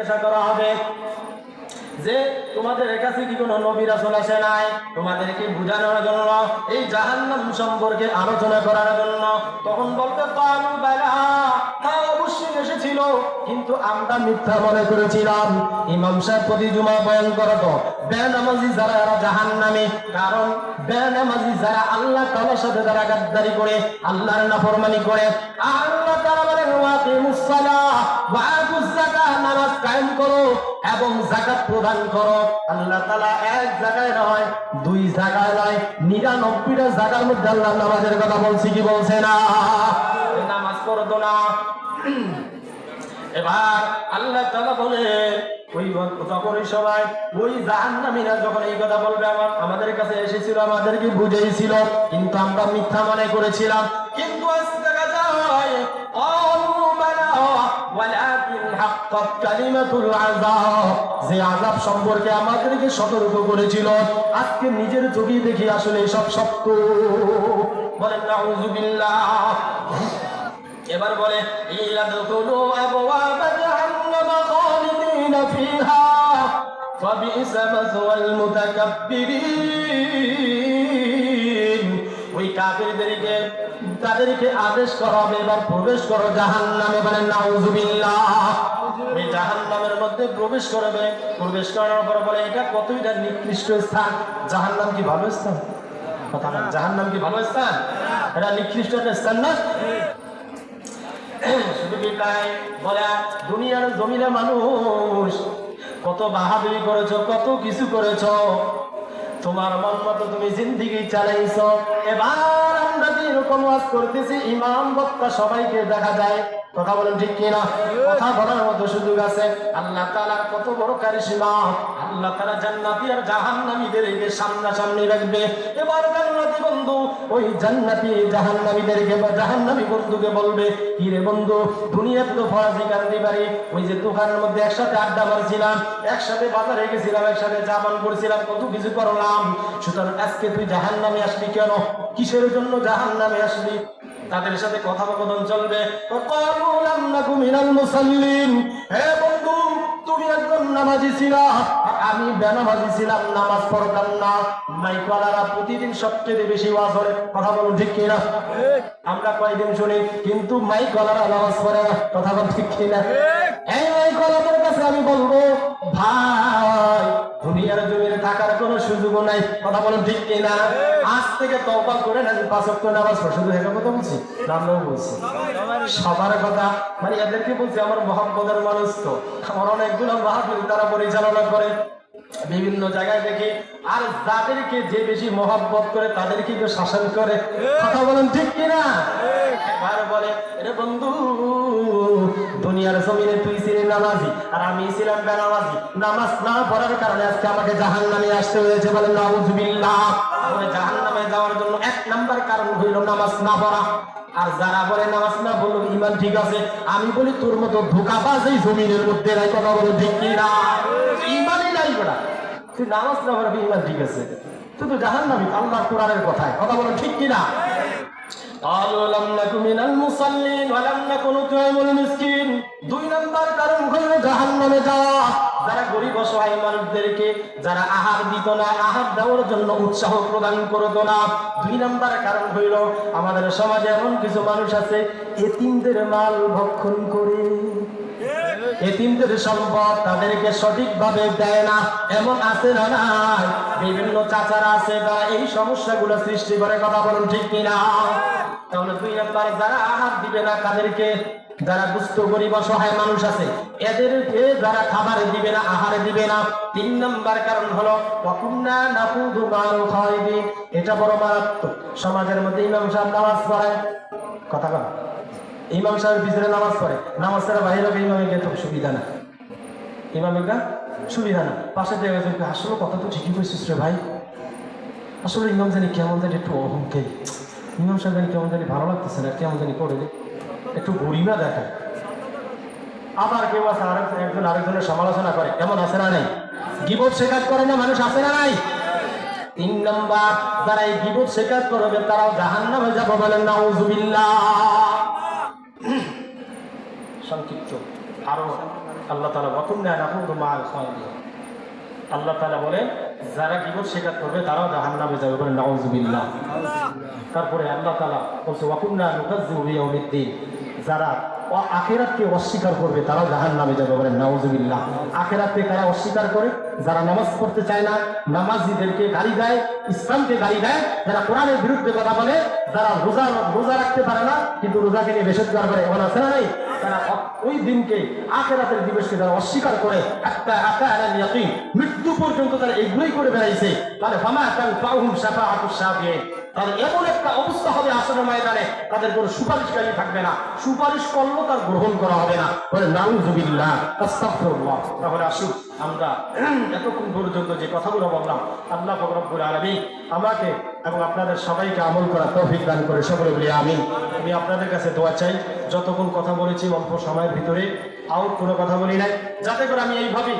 জিজ্ঞাসা করা হবে যে, তোমাদের কাছে কি কোনো নবী রাসূল আসে নাই? তোমাদেরকে বোঝানোর জন্য, এই জাহান্নাম সম্পর্কে আলোচনা করার জন্য। তখন বলতে পারু বেলা হ্যাঁ অবশ্যই এসেছিল। কিন্তু আমরা মিথ্যা মনে করেছিলাম। ইমাম সাহেব প্রতি জুমা বয়ান করতো। বেনামাজি যারা এরা জাহান্নামী, কারণ বেনামাজি যারা আল্লাহ তাআলার সাথে যারা গাদ্দারি করে, আল্লাহর নাফরমানি করে, আল্লাহ তাআলা বলেন ওয়াকিমুস সালাহ ওয়া আতুজ যাকাত নামাজ কায়েম করো এবং যাকাত প্রদান করো। আল্লাহ তাআলা এক জায়গায় নয়, দুই জায়গায় নয়, নিরানব্বইটা জায়গার মধ্যে আল্লাহ নামাজের কথা বলছি কি বলছে না? নামাজ পড়তো না। এবার আল্লাহ তাআলা বলে ওই তখন সময় ওই জাহান্নামীরা যখন এই কথা বলবে, আমার আমাদের কাছে এসেছিল, আমাদেরকে বুঝেইছিল, কিন্তু আমরা মিথ্যা মনে করেছিলাম। কিন্তু যে আজাব সম্পর্কে আমাদেরকে সতর্ক করেছিল। আজকে নিজের চোখে দেখি আসলে এসব সত্য। বলেন এবার বলে ইলা খালিদিন ফিহা فبئس مثوى المتكبرين ওই কাফিরদেরকে তাদেরকে আদেশ করা হবে এবার প্রবেশ করো জাহান্নামে বলেন নাউজুবিল্লাহ ওই জাহান্নামের মধ্যে প্রবেশ করবে প্রবেশ করার পর বলে এটা কতইটা নিকৃষ্ট স্থান জাহান্নাম কি ভালো স্থান কথা না জাহান্নাম কি ভালো স্থান এটা নিকৃষ্ট একটা স্থান না শুধু কি তাই বলে দুনিয়ার জমিনে মানুষ, কত বাহাদুরি করেছ, কত কিছু করেছ। তোমার মন মতো তুমি জিন্দিগি চালাইছ। এবার আমরা যে এরকম ওয়াজ করতেছি, ইমাম বক্তা সবাইকে দেখা যায় কথা বলেন ঠিক কিনা? কথা বলার মতো সুযোগ আছে। আল্লাহ তাআলার কত বড় কারিশমা। আল্লাহ তাআলা জান্নাতি আর জাহান্নামীদেরকে সামনাসামনি রাখবে। এবার জান্নাতি বন্ধু, ওই জান্নাতি জাহান্নামীদেরকে বা জাহান্নামী বন্ধুকে বলবে, কি রে বন্ধু দুনিয়াতে তো ফরাজি কান্দি পারি ওই যে দোকানের মধ্যে একসাথে আড্ডা মারছিলাম, একসাথে বাজারে গেছিলাম, একসাথে জামান করছিলাম, কত কিছু করলাম। সুতরাং আজকে তুই জাহান্নামে আসবি কেন? কিসের জন্য জাহান্নামে আসবি? তাদের সাথে কথোপকথন চলবে। তুমি একজন নামাজি ছিলা আমি বেনামাজি ছিলাম নামাজ পড়তাম না। মাইকওয়ালারা প্রতিদিন সবচেয়ে বেশি ওয়াজ করে কথা বলুন ঠিক কিনা? আমরা কয়েকদিন শুনি কিন্তু মাইকওয়ালারা নামাজ পড়ে কথা বল ঠিক কিনা? এই মাইকওয়ালাদের কাছে আমি বলব, ভাই, দুনিয়ার জমিনে থাকার কোনো সুযোগও নাই। কথা বলুন ঠিক আজ থেকে করে না পাঁচ ওয়াক্ত নামাজ শুধু কথা বলছি? বলছি। সবার কথা মানে এদেরকে বলছি, আমার মহাব্বতের মানুষ তো। আমার অনেকগুলো মাহফিল তারা পরিচালনা করে। বিভিন্ন জায়গায় দেখি, আর যাদেরকে যে বেশি মহাব্বত করে, তাদেরকে শাসন করে। কথা বলেন ঠিক কিনা বলে? বন্ধু দুনিয়ার জমিনে তুই ছিলি নামাজি, আর আমি ছিলাম বেনামাজি। নামাজ না পড়ার কারণে আজকে আমাকে জাহান নামে আসতে হয়েছে বলে নাউজুবিল্লাহ। জাহান নামে যাওয়ার জন্য এক নাম্বার কারণ হইল নামাজ না পড়া। আর যারা বলে নামাজ না বলল ইমান ঠিক আছে, আমি বলি তোর মতো ধোকাবাজ এই জমিনের মধ্যে নাই, কথা বলে ঠিক কিনা ইমানই নাই বড়া। তুই নামাজ না পড়াবি ইমান ঠিক আছে। তুই তো জাহান নামি আল্লাহ কোরআনের কথায়, কথা বলে ঠিক কিনা قالوا لم نك من المصلين ولم نك نطعم المسكين দুই নাম্বার কারণ হলো জাহান্নামে যাওয়া যারা গরিব অসহায় মানুষদেরকে যারা আহার দিত না আহার দেওয়ার জন্য উৎসাহ প্রদান করতো না দুই নাম্বার কারণ হইল আমাদের সমাজে এমন কিছু মানুষ আছে এতিমদের মাল ভক্ষণ করে এতিমদের সম্পদ তাদেরকে সঠিকভাবে দেয় না এমন আছে না নাই বিভিন্ন চাচারা আছে তারা এই সমস্যাগুলো সৃষ্টি করে কথা বলুন ঠিক কিনা তাহলে দুই নাম্বার যারা আহার দিবে না, তাদেরকে যারা দুস্থ গরিব, অসহায় মানুষ আছে, এদেরকে যারা খাবারে দিবে না, আহারে দিবে না। তিন নাম্বার কারণ হলো, ওয়াকুন্না নাকুদু খায়দিন এটা বড় মারাত্মক। সমাজের মধ্যে ইমাম সাহেব নামাজ পড়ায় কথা কথা ইমাম সাহেবের পিছনে নামাজ পড়ে। নামাজ ছাড়া বাইরে ইমামে গিয়ে তো সুবিধা না। ইমামের গা সুবিধা না। পাশে গেছে, আসলে কথা তো ঠিকই কইছিস রে ভাই। আসলে ইমাম জানি কেমন জানি একটু অহংকে ইমাম সাহেব জানি কেমন জানি ভালো লাগতেছে না কেমন জানি করে একটু গরিমা দেখে আবার কেউ আছে আরেক একজন আরেকজনের সমালোচনা করে এমন আছে না নাই? গিবত শেখাত করে না মানুষ আছে না নাই? তিন নম্বর, যারা এই গিবত শেখাত করবে, তারাও জাহান্নামে যাব বলেন, নাউজুবিল্লাহ। সংক্ষিপ্ত। আরও আল্লাহ তালা বকুন্না নাকুদু মাল খাওয়ানি আল্লাহ তালা বলেন যারা গিবত স্বীকার করবে, তারাও জাহান নামে যাবে বলে নাউজুবিল্লাহ। তারপরে আল্লাহ তালা বলছে, ওয়াকুন্না নুকাজ্জুবিয়াউলিদ্দিন যারা আখেরাতকে অস্বীকার করবে, তারাও জাহান নামে যাবে বলে নাউজুবিল্লাহ। আখেরাতকে কারা অস্বীকার করে? যারা নামাজ পড়তে চায় না, নামাজিদেরকে গালি দেয়, ইসলামকে গালি দেয়, যারা কোরআনের বিরুদ্ধে কথা বলে, যারা রোজা রোজা রাখতে পারে না, কিন্তু রোজাকে নিয়ে বেশিরভাগ করে এমন আছে না নাই তারা ওই দিনকে আখেরাতের দিবসকে যারা অস্বীকার করে একটা আকা আলাল ইয়াকিন মৃত্যু পর্যন্ত তারা এগুলোই করে বেড়াইছে। তাহলে ফামা কান ফাউহুম শাফাআতুশ শাফিঈন। তাদের এমন একটা অবস্থা হবে আসলে ময়দানে, তাদের কোনো সুপারিশকারী থাকবে না। সুপারিশ করলেও তার গ্রহণ করা হবে না। বলে নাউজুবিল্লাহ আস্তাগফিরুল্লাহ। তাহলে আসুন, আমরা এতক্ষণ পর্যন্ত যে কথাগুলো বললাম, আল্লাহ রব্বুল আলামিন আমাকে এবং আপনাদের সবাইকে আমল করা তৌফিক দান করে সকলে বলি আমি আমি আপনাদের কাছে দোয়া চাই, যতক্ষণ কথা বলেছি অল্প সময়ের ভিতরে আউট কোনো কথা বলি নাই। যাতে করে আমি এইভাবেই